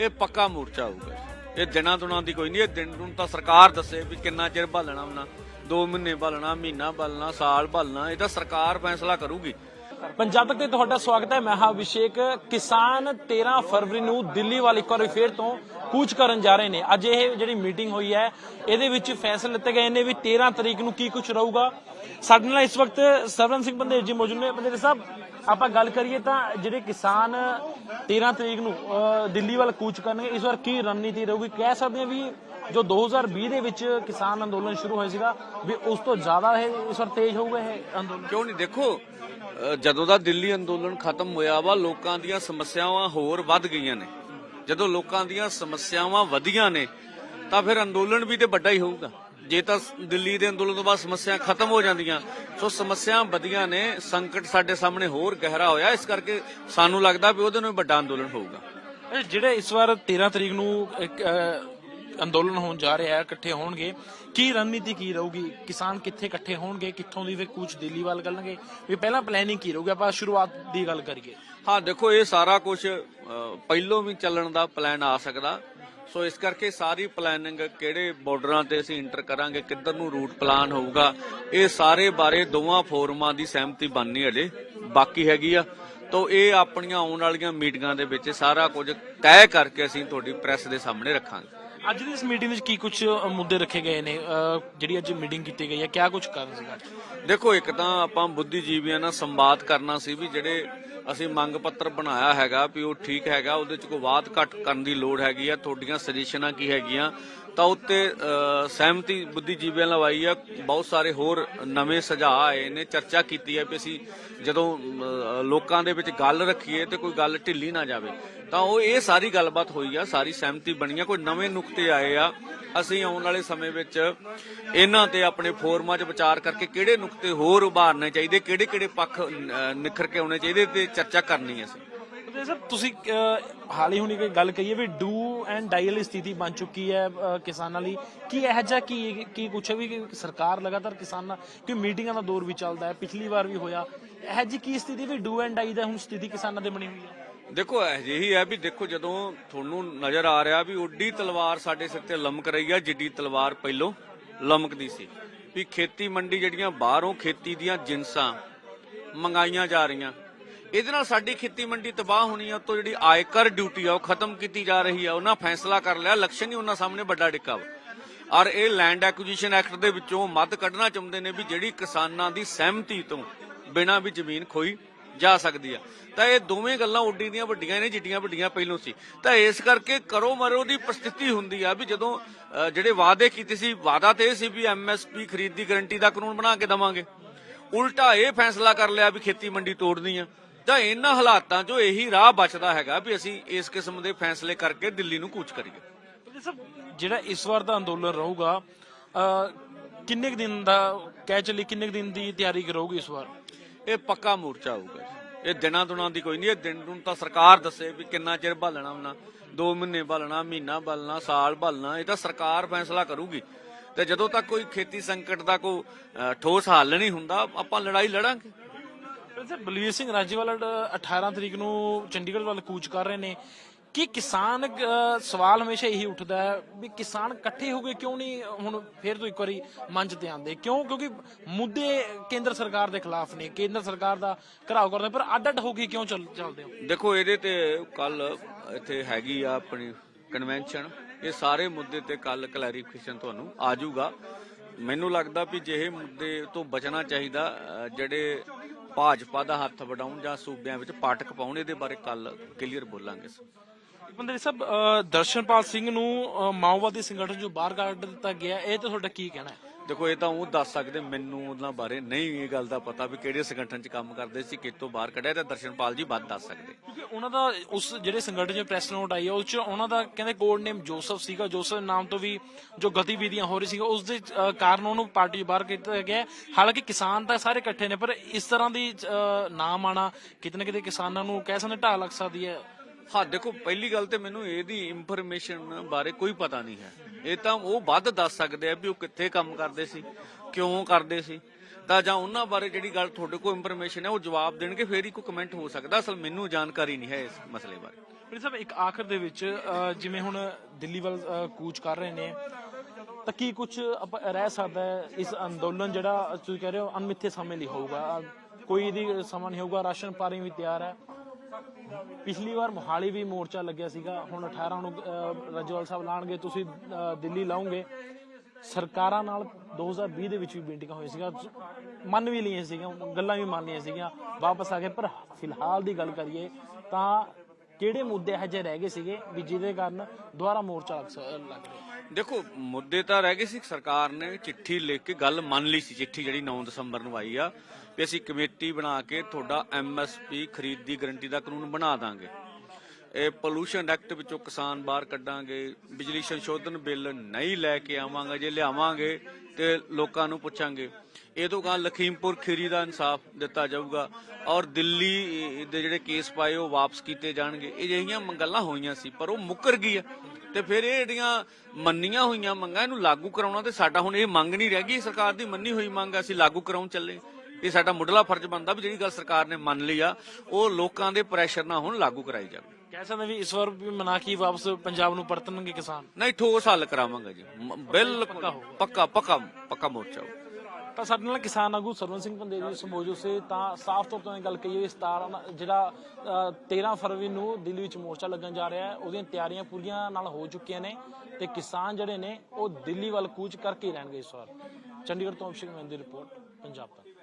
ਇਹ ਪੱਕਾ ਮੋਰਚਾ ਹੋਊਗਾ ਇਹ ਦਿਨਾਂ ਦੁਨਾਂ ਦੀ ਕੋਈ ਨਹੀਂ, ਇਹ ਦਿਨ ਨੂੰ ਤਾਂ ਸਰਕਾਰ ਦੱਸੇ ਵੀ ਕਿੰਨਾ ਚਿਰ ਭਾਲਣਾ ਉਹਨਾਂ। 2 ਮਹੀਨੇ ਭਾਲਣਾ, ਮਹੀਨਾ ਭਾਲਣਾ, ਸਾਲ ਭਾਲਣਾ, ਇਹ ਤਾਂ ਸਰਕਾਰ ਫੈਸਲਾ ਕਰੂਗੀ। ਪੰਜਾਬ ਤੱਕ ਤੇ ਤੁਹਾਡਾ ਸਵਾਗਤ ਹੈ, ਮੈਂ ਹਾਂ ਅਭਿਸ਼ੇਕ। ਕਿਸਾਨ 13 ਫਰਵਰੀ ਨੂੰ ਦਿੱਲੀ ਵਾਲੀ ਇੱਕ ਵਾਰੀ ਫੇਰ ਤੋਂ ਕੂਚ ਕਰਨ ਜਾ ਰਹੇ ਨੇ। ਅੱਜ ਇਹ ਜਿਹੜੀ ਮੀਟਿੰਗ ਹੋਈ ਹੈ, ਇਹਦੇ ਵਿੱਚ ਫੈਸਲੇ ਲਿੱਤੇ ਗਏ ਨੇ ਵੀ 13 ਤਰੀਕ ਨੂੰ ਕੀ ਕੁਝ ਰਹੂਗਾ। ਸਾਡੇ ਨਾਲ ਇਸ ਵਕਤ ਸਰਵਨ ਸਿੰਘ ਬੰਦੇਰ ਜੀ ਮੌਜੂਦ ਨੇ। ਬੰਦੇਰ ਸਾਹਿਬ, ਆਪਾਂ ਗੱਲ ਕਰੀਏ ਤਾਂ ਜਿਹੜੇ ਕਿਸਾਨ 13 ਤਰੀਕ ਨੂੰ ਦਿੱਲੀ ਵੱਲ ਕੂਚ ਕਰਨਗੇ, ਇਸ ਵਾਰ ਕੀ ਰਣਨੀਤੀ ਰਹੂਗੀ? ਕਹਿ ਸਕਦੇ ਹਾਂ ਵੀ ਜੋ 2020 ਦੇ ਵਿੱਚ ਕਿਸਾਨ ਅੰਦੋਲਨ ਸ਼ੁਰੂ ਹੋਇਆ ਸੀਗਾ ਵੀ ਉਸ ਤੋਂ ਜ਼ਿਆਦਾ ਇਹ ਇਸ ਵਾਰ ਤੇਜ਼ ਹੋਊਗਾ ਇਹ ਅੰਦੋਲਨ? ਕਿਉਂ ਨਹੀਂ? ਦੇਖੋ ਜਦੋਂ ਦਾ ਦਿੱਲੀ ਅੰਦੋਲਨ ਖਤਮ ਹੋਇਆ ਵਾ ਲੋਕਾਂ ਦੀਆਂ ਸਮੱਸਿਆਵਾਂ ਹੋਰ ਵੱਧ ਗਈਆਂ ਨੇ। ਜਦੋਂ ਲੋਕਾਂ ਦੀਆਂ ਸਮੱਸਿਆਵਾਂ ਵਧੀਆਂ ਨੇ ਤਾਂ ਫਿਰ ਅੰਦੋਲਨ ਵੀ ਤੇ ਵੱਡਾ ਹੀ ਹੋਊਗਾ। ਜੇ ਤਾਂ ਦਿੱਲੀ ਦੇ ਅੰਦੋਲਨ ਤੋਂ ਬਾਅਦ ਸਮੱਸਿਆ ਖਤਮ ਹੋ ਜਾਂਦੀਆਂ ਸੋ ਸਮੱਸਿਆਵਾਂ ਵਧੀਆਂ ਨੇ ਸੰਕਟ ਸਾਡੇ ਸਾਹਮਣੇ ਹੋਰ ਗਹਿਰਾ ਹੋਇਆ ਇਸ ਕਰਕੇ ਸਾਨੂੰ ਲੱਗਦਾ ਵੀ ਉਹਦੇ ਨੂੰ ਵੱਡਾ ਅੰਦੋਲਨ ਹੋਊਗਾ। ਜਿਹੜੇ ਇਸ ਵਾਰ 13 ਤਰੀਕ ਨੂੰ ਅੰਦੋਲਨ ਹੋਣ ਜਾ ਰਿਹਾ ਹੈ ਇਕੱਠੇ ਹੋਣਗੇ। ਕੀ ਰਣਨੀਤੀ ਕੀ ਰਹੂਗੀ? ਕਿਸਾਨ ਕਿੱਥੇ ਇਕੱਠੇ ਹੋਣਗੇ? ਕਿੱਥੋਂ ਦੀ ਫਿਰ ਕੂਚ ਦਿੱਲੀ ਵੱਲ ਕਰਨਗੇ ਵੀ ਪਹਿਲਾਂ ਪਲੈਨਿੰਗ ਕੀ ਰਹੂਗੀ? ਆਪਾਂ ਸ਼ੁਰੂਆਤ ਦੀ ਗੱਲ ਕਰੀਏ। ਹਾਂ, ਦੇਖੋ, ਇਹ ਸਾਰਾ ਕੁਝ ਪਹਿਲੋਂ ਵੀ ਚੱਲਣ ਦਾ ਪਲਾਨ ਆ ਸਕਦਾ। ਸੋ ਇਸ ਕਰਕੇ ਸਾਰੀ ਪਲੈਨਿੰਗ ਕਿਹੜੇ ਬਾਰਡਰਾਂ ਤੇ ਅਸੀਂ ਇੰਟਰ ਕਰਾਂਗੇ, ਕਿੱਧਰ ਨੂੰ ਰੂਟ ਪਲਾਨ ਹੋਊਗਾ, ਇਹ ਸਾਰੇ ਬਾਰੇ ਦੋਵਾਂ ਫੋਰਮਾਂ ਦੀ ਸਹਿਮਤੀ ਬਣਨੀ ਹਲੇ ਬਾਕੀ ਹੈਗੀ ਆ। ਤੋ ਇਹ ਆਪਣੀਆਂ ਆਉਣ ਵਾਲੀਆਂ ਮੀਟਿੰਗਾਂ ਦੇ ਵਿੱਚ ਸਾਰਾ ਕੁਝ ਤੈਅ ਕਰਕੇ ਅਸੀਂ ਤੁਹਾਡੀ ਪ੍ਰੈਸ ਦੇ ਸਾਹਮਣੇ ਰੱਖਾਂਗੇ। ਅੱਜ ਦੀ ਇਸ ਮੀਟਿੰਗ ਵਿੱਚ ਕੀ ਕੁਝ ਮੁੱਦੇ ਰੱਖੇ ਗਏ ਨੇ? ਜਿਹੜੀ ਅੱਜ ਮੀਟਿੰਗ ਕੀਤੀ ਗਈ ਹੈ, ਕਿਆ ਕੁਝ ਕਰਨ ਸੀਗਾ? ਦੇਖੋ, ਇੱਕ ਤਾਂ ਆਪਾਂ ਬੁੱਧੀਜੀਵੀਆਂ ਨਾਲ ਸੰਵਾਦ ਕਰਨਾ ਸੀ ਵੀ ਜਿਹੜੇ ਅਸੀਂ ਮੰਗ ਪੱਤਰ ਬਣਾਇਆ ਹੈਗਾ ਵੀ ਉਹ ਠੀਕ ਹੈਗਾ, ਉਹਦੇ ਚ ਕੋਈ ਬਾਤ ਘੱਟ ਕਰਨ ਦੀ ਲੋੜ ਹੈਗੀ ਆ, ਤੁਹਾਡੀਆਂ ਸਜੈਸ਼ਨਾਂ ਕੀ ਹੈਗੀਆਂ। ਤਾਂ ਉੱਤੇ ਸਹਿਮਤੀ ਬੁੱਧੀਜੀਵੀਆਂ ਲਵਾਈ ਆ, ਬਹੁਤ ਸਾਰੇ ਹੋਰ ਨਵੇਂ ਸੁਝਾਅ ਆਏ ਨੇ, ਚਰਚਾ ਕੀਤੀ ਹੈ ਵੀ ਅਸੀਂ ਜਦੋਂ ਲੋਕਾਂ ਦੇ ਵਿੱਚ ਗੱਲ ਰੱਖੀਏ ਤੇ ਕੋਈ ਗੱਲ ਢਿੱਲੀ ਨਾ ਜਾਵੇ। ਤਾਂ ਉਹ ਇਹ ਸਾਰੀ ਗੱਲਬਾਤ ਹੋਈ ਆ, ਸਾਰੀ ਸਹਿਮਤੀ ਬਣੀ ਆ, ਕੋਈ ਨਵੇਂ ਨੁਕਤੇ ਆਏ ਆ। ਅਸੀਂ ਆਉਣ ਵਾਲੇ ਸਮੇਂ ਵਿੱਚ ਇਹਨਾਂ ਤੇ ਆਪਣੇ ਫੋਰਮਾਂ 'ਚ ਵਿਚਾਰ ਕਰਕੇ ਕਿਹੜੇ ਨੁਕਤੇ ਹੋਰ ਉਭਾਰਨੇ ਚਾਹੀਦੇ ਕਿਹੜੇ ਕਿਹੜੇ ਪੱਖ ਨਿਖਰ ਕੇ ਆਉਣੇ ਚਾਹੀਦੇ ਤੇ ਚਰਚਾ ਕਰਨੀ ਹੈ ਤੇ ਸਰ ਤੁਸੀਂ ਹਾਲ ਹੀ ਹੁਣੀ ਕੋਈ ਗੱਲ ਕਹੀਏ ਵੀ ਡੂ ਐਂਡ ਡਾਈ ਵਾਲੀ ਸਥਿਤੀ ਬਣ ਚੁੱਕੀ ਹੈ ਕਿਸਾਨਾਂ ਲਈ। ਕੀ ਇਹ ਜਿਹਾ ਕੀ ਕੀ ਕੁਛ ਹੈ ਵੀ ਸਰਕਾਰ ਲਗਾਤਾਰ ਕਿਸਾਨਾਂ ਕਿ ਮੀਟਿੰਗਾਂ ਦਾ ਦੌਰ ਵੀ ਚੱਲਦਾ ਹੈ ਪਿਛਲੀ ਵਾਰ ਵੀ ਹੋਇਆ। ਇਹ ਜੀ ਕੀ ਸਥਿਤੀ ਵੀ ਡੂ ਐਂਡ ਡਾਈ ਦਾ ਹੁਣ ਸਥਿਤੀ ਕਿਸਾਨਾਂ ਦੇ ਬਣੀ ਹੋਈ ਹੈ? ਦੇਖੋ ਇਹੀ ਹੈ ਵੀ ਦੇਖੋ ਜਦੋਂ ਤੁਹਾਨੂੰ ਨਜ਼ਰ ਆ ਰਿਹਾ ਵੀ ਓਡੀ ਤਲਵਾਰ ਸਾਡੇ ਸਿਰ ਤੇ ਲਮਕ ਰਹੀ ਆ ਜਿੱਡੀ ਤਲਵਾਰ ਪਹਿਲੋਂ ਲਮਕਦੀ ਸੀ। ਵੀ ਖੇਤੀ ਮੰਡੀ ਜਿਹੜੀਆਂ ਬਾਹਰੋਂ ਖੇਤੀ ਦੀਆਂ ਜਿੰਸਾਂ ਮੰਗਾਈਆਂ ਜਾ ਰਹੀਆਂ ਇਹਦੇ ਨਾਲ ਸਾਡੀ ਖੇਤੀ ਮੰਡੀ ਤਬਾਹ ਹੋਣੀ ਆ ਤੋਂ ਜਿਹੜੀ ਆਇਕਰ ਡਿਊਟੀ ਆ, ਉਹ ਖਤਮ ਕੀਤੀ ਜਾ ਰਹੀ ਆ, ਉਹਨਾਂ ਫੈਸਲਾ ਕਰ ਲਿਆ, ਲਕਸ਼ਣ ਹੀ ਉਹਨਾਂ ਸਾਹਮਣੇ ਵੱਡਾ ਡਿੱਕਾ ਵਾ। ਔਰ ਇਹ ਲੈਂਡ ਐਕੁਜੀਸ਼ਨ ਐਕਟ ਦੇ ਵਿੱਚੋਂ ਮੱਦ ਕੱਢਣਾ ਚਾਹੁੰਦੇ ਨੇ ਵੀ ਜਿਹੜੀ ਕਿਸਾਨਾਂ ਦੀ ਸਹਿਮਤੀ ਤੋਂ ਬਿਨਾਂ ਵੀ ਜ਼ਮੀਨ ਖੋਈ ਜਾ ਸਕਦੀ ਆ। ਤਾਂ ਇਹ ਦੋਵੇਂ ਗੱਲਾਂ ਉੱਡੀ ਦੀਆਂ ਵੱਡੀਆਂ ਨੇ, ਜਿੱਡੀਆਂ ਵੱਡੀਆਂ ਪਹਿਲੋਂ ਸੀ। ਤਾਂ ਇਸ ਕਰਕੇ ਕਰੋ ਮਰੋ ਦੀ ਪ੍ਰਸਥਿਤੀ ਹੁੰਦੀ ਆ ਵੀ ਜਦੋਂ ਜਿਹੜੇ ਵਾਅਦੇ ਕੀਤੇ ਸੀ, ਵਾਅਦਾ ਤੇ ਇਹ ਸੀ ਵੀ ਐਮਐਸਪੀ ਖਰੀਦ ਦੀ ਗਾਰੰਟੀ ਦਾ ਕਾਨੂੰਨ ਬਣਾ ਕੇ ਦਵਾਂਗੇ। ਉਲਟਾ ਇਹ ਫੈਸਲਾ ਕਰ ਲਿਆ ਵੀ ਖੇਤੀ ਮੰਡੀ ਤੋੜਨੀ ਆ। ਤਾਂ ਇਹਨਾਂ ਹਾਲਾਤਾਂ 'ਚੋਂ ਇਹੀ ਰਾਹ ਬਚਦਾ ਹੈਗਾ ਵੀ ਅਸੀਂ ਇਸ ਕਿਸਮ ਦੇ ਫੈਸਲੇ ਕਰਕੇ ਦਿੱਲੀ ਨੂੰ ਕੂਚ ਕਰੀਏ। ਜਿਹੜਾ ਇਸ ਵਾਰ ਦਾ ਅੰਦੋਲਨ ਰਹੂਗਾ ਕਿੰਨੇ ਦਿਨ ਦਾ ਕਹਿ ਚੱਲੀ ਕਿੰਨੇ ਦਿਨ ਦੀ ਤਿਆਰੀ ਕਰੋਗੇ ਇਸ ਵਾਰ? ਇਹ ਪੱਕਾ ਮੋਰਚਾ ਹੋਊਗਾ। ਇਹ ਦਿਨਾਂ ਦੁਨਾਂ ਦੀ ਕੋਈ ਨਹੀਂ ਇਹ ਦਿਨ ਨੂੰ ਤਾਂ ਸਰਕਾਰ ਦੱਸੇ ਵੀ ਕਿੰਨਾ ਚਿਰ ਭਾਲਣਾ ਉਹਨਾਂ। 2 ਮਹੀਨੇ ਭਾਲਣਾ ਮਹੀਨਾ ਭਾਲਣਾ ਸਾਲ ਭਾਲਣਾ ਇਹ ਤਾਂ ਸਰਕਾਰ ਫੈਸਲਾ ਕਰੂਗੀ। ਤੇ ਜਦੋਂ ਤੱਕ ਕੋਈ ਖੇਤੀ ਸੰਕਟ ਦਾ ਕੋਈ ਠੋਸ ਹੱਲ ਨਹੀਂ ਹੁੰਦਾ ਆਪਾਂ ਲੜਾਈ ਲੜਾਂਗੇ। ਸਰ ਬਲਵੀਰ ਸਿੰਘ ਰਾਜੇਵਾਲ ਅ, 18 ਤਰੀਕ ਨੂੰ ਚੰਡੀਗੜ੍ਹ ਵੱਲ ਕੂਚ ਕਰ ਰਹੇ ਨੇ। ਕਿ ਕਿਸਾਨ ਸਵਾਲ ਹਮੇਸ਼ਾ ਇਹੀ ਉੱਠਦਾ ਹੈ ਵੀ ਕਿਸਾਨ ਇਕੱਠੇ ਹੋ ਗਏ ਕਿਉਂ ਨਹੀਂ ਹੁਣ ਫੇਰ ਤੋਂ ਇੱਕ ਵਾਰੀ ਮੰਚ ਤੇ ਆਉਂਦੇ? ਕਿਉਂ? ਕਿਉਂਕਿ ਮੁੱਦੇ ਕੇਂਦਰ ਸਰਕਾਰ ਦੇ ਖਿਲਾਫ ਨੇ ਕੇਂਦਰ ਸਰਕਾਰ ਦਾ ਘਰਾਓ ਕਰਦੇ ਪਰ ਅੱਡ ਅੱਡ ਹੋ ਕੇ ਕਿਉਂ ਚੱਲਦੇ ਹੋ? ਦੇਖੋ ਇਹਦੇ ਤੇ ਕੱਲ ਇੱਥੇ ਹੈਗੀ ਆ ਆਪਣੀ ਕਨਵੈਨਸ਼ਨ ਇਹ ਸਾਰੇ ਮੁੱਦੇ ਤੇ ਕੱਲ ਕਲੈਰੀਫਿਕੇਸ਼ਨ ਤੁਹਾਨੂੰ ਆ ਜਾਊਗਾ। ਮੈਨੂੰ ਲੱਗਦਾ ਵੀ ਜਿਹੇ ਮੁੱਦੇ ਤੋਂ ਬਚਣਾ ਚਾਹੀਦਾ ਜਿਹੜੇ ਭਾਜਪਾ ਦਾ ਹੱਥ ਵਡਾਉਣ ਜਾਂ ਸੂਬਿਆਂ ਵਿੱਚ ਪਾਟਕ ਪਾਉਣ, ਇਹਦੇ ਬਾਰੇ ਕੱਲ ਕਲੀਅਰ ਬੋਲਾਂਗੇ ਬੰਦੇ ਸਾਹਿਬ ਦਰਸ਼ਨਪਾਲ ਸਿੰਘ ਨੂੰ ਮਾਓਵਾਦੀ ਸੰਗਠਨ ਜੋ ਬਾਹਰ ਕੱਢ ਦਿੱਤਾ ਗਿਆ, ਇਹ ਤੇ ਤੁਹਾਡਾ ਕੀ ਕਹਿਣਾ ਹੈ? ਦੇਖੋ, ਇਹ ਤਾਂ ਉਹ ਦੱਸ ਸਕਦੇ ਮੈਨੂੰ ਉਹਨਾਂ ਬਾਰੇ ਨਹੀਂ ਇਹ ਗੱਲ ਦਾ ਪਤਾ ਵੀ ਕਿਹੜੇ ਸੰਗਠਨ 'ਚ ਕੰਮ ਕਰਦੇ ਸੀ ਕਿਤੋਂ ਬਾਹਰ ਕੱਢਿਆ ਤੇ ਦਰਸ਼ਨਪਾਲ ਜੀ ਵੱਧ ਦੱਸ ਸਕਦੇ। ਕਿਉਂਕਿ ਉਹਨਾਂ ਦਾ ਉਸ ਜਿਹੜੇ ਸੰਗਠਨ 'ਚ ਪ੍ਰੈਸ ਨੋਟ ਆਈ ਆ, ਉਸ 'ਚ ਉਹਨਾਂ ਦਾ ਕਹਿੰਦੇ ਕੋਡ ਨੇਮ ਜੋਸਫ ਸੀਗਾ ਜੋਸਫ ਨਾਮ ਤੋਂ ਵੀ ਜੋ ਗਤੀਵਿਧੀਆਂ ਹੋ ਰਹੀ ਸੀ ਉਸ ਦੇ ਕਾਰਨ ਉਹਨੂੰ ਪਾਰਟੀ 'ਚ ਬਾਹਰ ਕੀਤਾ ਗਿਆ। ਹਾਲਾਂਕਿ ਕਿਸਾਨ ਤਾਂ ਸਾਰੇ ਇਕੱਠੇ ਨੇ, ਪਰ ਇਸ ਤਰ੍ਹਾਂ ਦੀ ਨਾਮ ਆਣਾ ਕਿਤੇ ਨਾ ਕਿਤੇ ਕਿਸਾਨਾਂ ਨੂੰ ਕਹਿ ਸਕਦੇ ਢਾਹ ਲੱਗ ਸਕਦੀ ਹੈ। ਹਾਂ, ਦੇਖੋ, ਪਹਿਲੀ ਗੱਲ ਤੇ ਮੈਨੂੰ ਇਹਦੀ ਇਨਫੋਰਮੇਸ਼ਨ ਬਾਰੇ ਕੋਈ ਪਤਾ ਨਹੀਂ ਹੈ। ਇਹ ਤਾਂ ਉਹ ਵੱਧ ਦੱਸ ਸਕਦੇ ਆ ਵੀ ਉਹ ਕਿੱਥੇ ਕੰਮ ਕਰਦੇ ਸੀ, ਕਿਉਂ ਕਰਦੇ ਸੀ। ਤਾਂ ਜਾਂ ਉਹਨਾਂ ਬਾਰੇ ਜਿਹੜੀ ਗੱਲ ਤੁਹਾਡੇ ਕੋਲ ਇਨਫੋਰਮੇਸ਼ਨ ਹੈ, ਉਹ ਜਵਾਬ ਦੇਣਗੇ, ਫੇਰ ਹੀ ਕੋਈ ਕਮੈਂਟ ਹੋ ਸਕਦਾ। ਅਸਲ ਮੈਨੂੰ ਜਾਣਕਾਰੀ ਨਹੀਂ ਹੈ ਇਸ ਮਸਲੇ ਬਾਰੇ। ਪ੍ਰਿੰਸ ਸਾਹਿਬ, ਇੱਕ ਆਖਰ ਦੇ ਵਿੱਚ ਜਿਵੇਂ ਹੁਣ ਦਿੱਲੀ ਵੱਲ ਕੂਚ ਕਰ ਰਹੇ ਨੇ, ਤਾਂ ਕੀ ਕੁਝ ਰਹਿ ਸਕਦਾ ਹੈ ਇਸ ਅੰਦੋਲਨ ਜਿਹੜਾ ਤੁਸੀਂ ਕਹਿ ਰਹੇ ਹੋ ਅਨਮਿੱਥੇ ਸਮੇਂ ਲਈ ਹੋਊਗਾ? ਕੋਈ ਇਹਦੀ ਸਮਾਂ ਨਹੀਂ ਹੋਊਗਾ, ਰਾਸ਼ਨ ਪਾਣੀ ਵੀ ਤਿਆਰ ਹੈ। ਪਿਛਲੀ ਵਾਰ ਮੋਹਾਲੀ ਵੀ ਮੋਰਚਾ ਲੱਗਿਆ ਸੀਗਾ। ਹੁਣ 18 ਨੂੰ ਅ, ਸਾਹਿਬ ਲਾਣਗੇ ਤੁਸੀਂ ਦਿੱਲੀ ਲਾਉਂਗੇ। ਸਰਕਾਰਾਂ ਨਾਲ 2020 ਦੇ ਵਿੱਚ ਵੀ ਮੀਟਿੰਗਾਂ ਹੋਈਆਂ ਸੀਗਾ ਮੰਨ ਵੀ ਲਈਆਂ ਸੀਗੀਆਂ ਗੱਲਾਂ ਵੀ ਮੰਨ ਲਈਆਂ ਸੀਗੀਆਂ। ਵਾਪਸ ਆ ਗਏ ਪਰ ਫਿਲਹਾਲ ਦੀ ਗੱਲ ਕਰੀਏ ਤਾਂ ਕਿਹੜੇ ਮੁੱਦੇ ਇਹੋ ਰਹਿ ਗਏ ਸੀਗੇ ਵੀ ਜਿਹਦੇ ਕਾਰਨ ਦੁਬਾਰਾ ਮੋਰਚਾ ਲੱਗ ਰਿਹਾ? ਦੇਖੋ, ਮੁੱਦੇ ਤਾਂ ਰਹਿ ਗਏ ਸੀ, ਸਰਕਾਰ ਨੇ ਚਿੱਠੀ ਲਿਖ ਕੇ ਗੱਲ ਮੰਨ ਲਈ ਸੀ, ਚਿੱਠੀ ਜਿਹੜੀ 9 ਦਸੰਬਰ ਨੂੰ ਆਈ ਆ, ਵੀ ਅਸੀਂ ਕਮੇਟੀ ਬਣਾ ਕੇ ਤੁਹਾਡਾ ਐਮਐਸਪੀ ਖਰੀਦ ਦੀ ਗਰੰਟੀ ਦਾ ਕਾਨੂੰਨ ਬਣਾ ਦਾਂਗੇ। ਇਹ ਪੋਲੂਸ਼ਨ ਐਕਟ ਵਿੱਚੋਂ ਕਿਸਾਨ ਬਾਹਰ ਕੱਢਾਂਗੇ, ਬਿਜਲੀ ਸੰਸ਼ੋਧਨ ਬਿੱਲ ਨਹੀਂ ਲੈ ਕੇ ਆਵਾਂਗੇ, ਜੇ ਲਿਆਵਾਂਗੇ ਤੇ ਲੋਕਾਂ ਨੂੰ ਪੁੱਛਾਂਗੇ। ਇਹ ਤੋਂ ਕਾਂ ਲਖੀਮਪੁਰ ਖੀਰੀ ਦਾ ਇਨਸਾਫ ਦਿੱਤਾ ਜਾਊਗਾ ਔਰ ਦਿੱਲੀ ਦੇ ਜਿਹੜੇ ਕੇਸ ਪਾਏ ਉਹ ਵਾਪਸ ਕੀਤੇ ਜਾਣਗੇ। ਇਹ ਜਿਹੀਆਂ ਗੱਲਾਂ ਹੋਈਆਂ ਸੀ, ਪਰ ਉਹ ਮੁੱਕਰ ਗਈ ਹੈ ਤੇ ਫਿਰ ਇਹ ਜਿਹੜੀਆਂ ਮੰਨੀਆਂ ਹੋਈਆਂ ਮੰਗਾਂ, ਇਹਨੂੰ ਲਾਗੂ ਕਰਾਉਣਾ ਤੇ ਸਾਡਾ ਹੁਣ ਇਹ ਮੰਗ ਨਹੀਂ ਰਹਿ ਗਈ। ਸਰਕਾਰ ਦੀ ਮੰਨੀ ਹੋਈ ਮੰਗ ਅਸੀਂ ਲਾਗੂ ਕਰਾਉਣ ਚੱਲੇ ਇਹ ਸਾਡਾ ਮੁੱਢਲਾ ਫਰਜ਼ ਬਣਦਾ ਵੀ ਜਿਹੜੀ ਗੱਲ ਸਰਕਾਰ ਨੇ ਮੰਨ ਲਈ ਆ, ਉਹ ਲੋਕਾਂ ਦੇ ਪ੍ਰੈਸ਼ਰ ਨਾਲ ਹੁਣ ਲਾਗੂ ਕਰਾਈ ਜਾਵੇ। ਕਹਿ ਸਕਦੇ ਵੀ ਇਸ ਵਾਰ ਵੀ ਮਨਾ ਕੀ ਵਾਪਸ ਪੰਜਾਬ ਨੂੰ ਪਰਤਣਗੇ ਕਿਸਾਨ? ਨਹੀਂ ਠੋਸ ਹੱਲ ਕਰਾਵਾਂਗੇ ਜੀ। ਮ- ਬਿਲਕੁਲ। ਪੱਕਾ ਪੱਕਾ ਪੱਕਾ ਮੋਰਚਾ ਹੋਊ। ਤਾਂ ਸਾਡੇ ਨਾਲ ਕਿਸਾਨ ਆਗੂ ਸਰਵਨ ਸਿੰਘ ਪੰਦੇਰੀ ਇਸ ਮੌਜੂਦ ਸੇ ਤਾਂ ਸਾਫ਼ ਤੌਰ ਤੋਂ ਇਹ ਗੱਲ ਕਹੀਏ 17 ਜਿਹੜਾ ਅ, 13 ਫਰਵਰੀ ਨੂੰ ਦਿੱਲੀ ਵਿੱਚ ਮੋਰਚਾ ਲੱਗਣ ਜਾ ਰਿਹਾ ਹੈ ਉਹਦੀਆਂ ਤਿਆਰੀਆਂ ਪੂਰੀਆਂ ਨਾਲ ਹੋ ਚੁੱਕੀਆਂ ਨੇ ਤੇ ਕਿਸਾਨ ਜਿਹੜੇ ਨੇ ਉਹ ਦਿੱਲੀ ਵੱਲ ਕੂਚ ਕਰਕੇ ਹੀ ਰਹਿਣਗੇ ਇਸ ਵਾਰ। ਚੰਡੀਗੜ੍ਹ ਤੋਂ ਅਭਿਸ਼ੇਕ ਮਹਿੰਦੀ ਰਿਪੋਰਟ ਪੰਜਾਬ ਤੱਕ।